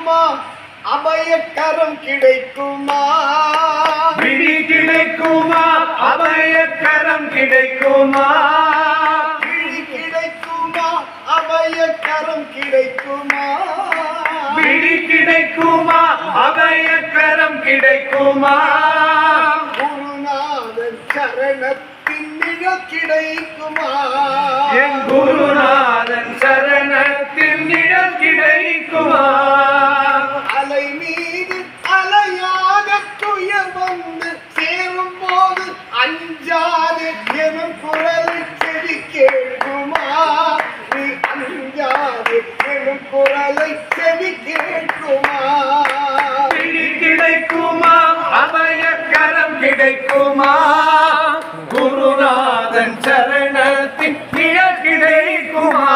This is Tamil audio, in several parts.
கிடைக்குமா? அபயக்கரம் கிடைக்குமா? விழி கிடைக்குமா? அபயக்கரம் கிடைக்குமா? விழி கிடைக்குமா? அபயக்கரம் கிடைக்குமா? விழி கிடைக்குமா? அபயக்கரம் கிடைக்குமா? குருநாதன் சரணத்தின் கிடைக்குமா? என் குருநாதன் குரலை செவி கேட்குமா கிடைக்குமா அபயக்கரம் கிடைக்குமா? குருநாதன் சரணத்தின் நிழல் கிடைக்குமா?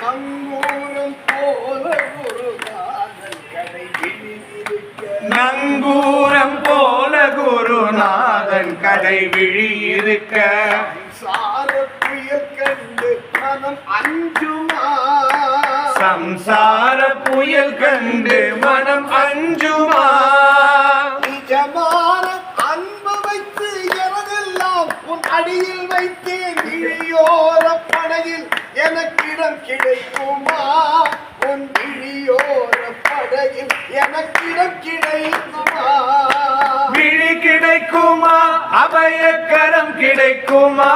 நங்கூரம் போல குருநாதன் நங்கூரம் போல குருநாதன் கடை விழி இருக்க சார புயல் கண்டு மனம் அஞ்சுமா? சம்சார புயல் கண்டு மனம் அஞ்சுமா? நிஜமான அன்பு வைத்து எனதெல்லாம் உன் அடியில் வைத்தேன். இழியோர படகில் எனக்கிடம் கிடைக்குமா? உன் இழியோர படகில் எனக்கிடம் கிடைக்குமா? விழி கிடைக்குமா? அபயக்கரம் கிடைக்குமா?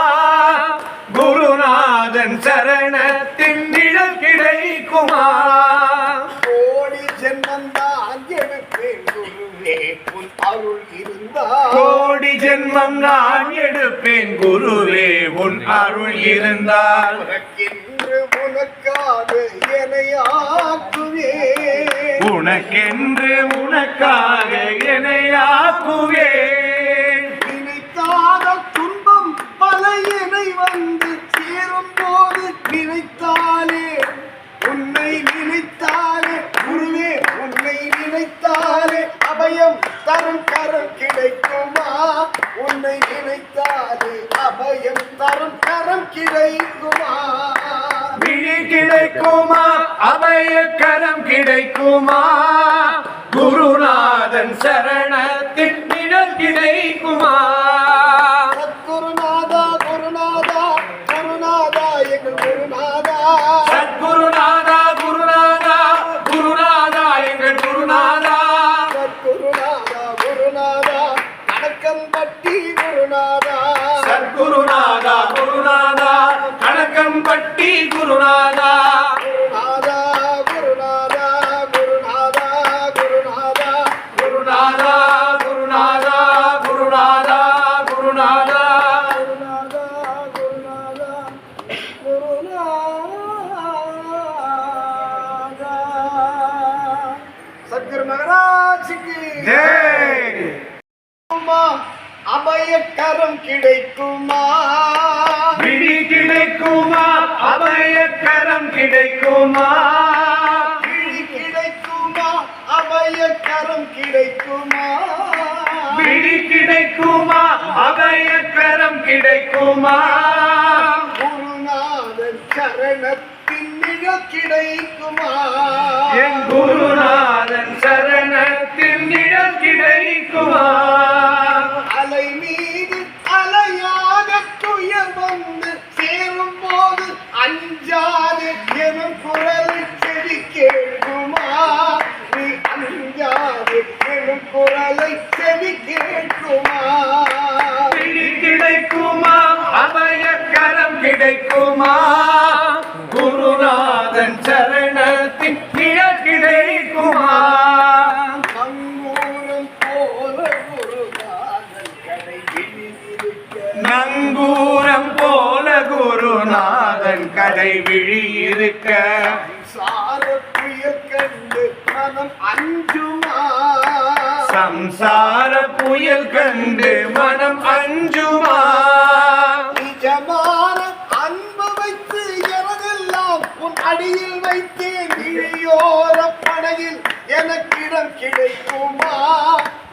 குருநாதன் சரணத்தின் கிடைக்குமா கோடி ஜென்மம் தான் எடுப்பேன் குருவே உன் அருள் இருந்தால். கோடி ஜென்மம் நான் எடுப்பேன் குருவே உன் அருள் இருந்தால். உனக்கென்று உனக்காக எனையாக்குவே உனக்கென்று உனக்காக என்னையாக்குவேன் உன்னை அபயம் தரும் கரம் கிடைக்குமா? விழி கிடைக்குமா? அபய கரம் கிடைக்குமா? குருநாதன் சரணத்தின் குருநாதா குருநாதா குருநாதா. குருநாதா சத்குரு மகராஜிக்கு ஜெய். அபயக்கரம் கிடைக்குமா? விழி கிடைக்குமா? அபயக்கரம் கிடைக்குமா? விழி கிடைக்குமா? அபயக்கரம் கிடைக்குமா? விழி கிடைக்குமா? அபயக்கரம் கிடைக்குமா? குருநாதன் சரணத்தின் கிடைக்குமா? என் குருநாதன் சரணத்தில் குரலை செவி கேட்குமா விழி கிடைக்குமா? அபயக்கரம் கிடைக்குமா? குருநாதன் சரணத்தின் நிழல் கிடைக்குமா? நங்கூரம் போல குருநாதன் கடை நங்கூரம் போல குருநாதன் கடை விழி இருக்க கண்டு மனம் அஞ்சுமா? சம்சார புயல் கண்டு மனம் அஞ்சுமா? நிஜமான அன்பு வைத்து எனதெல்லாம் உன் அடியில் வைத்தேன். இழியோர படகில் எனக்கிடம் கிடைக்குமா?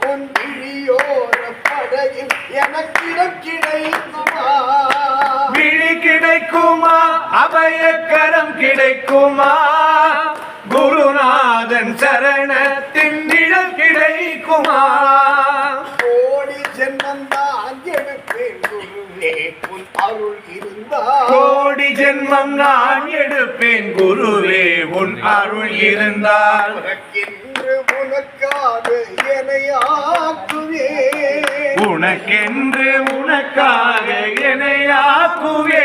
உன் இழியோர படகில் எனக்கிடம் கிடைக்குமா? விழி கிடை கிடைக்குமா? அபயக்கரம் கிடைக்குமா? குருநாதன் சரணத்தின் கிடைக்குமா கோடி ஜென்மந்தான் எடுப்பேன் குருவே. உன் அருள் இருந்தால் கோடி ஜென்மம் நான் எடுப்பேன் குருவே. உன் அருள் இருந்தால். உனக்கென்று உனக்காக எனையாக்குவே உனக்கென்று உனக்காக எனையாக்குவே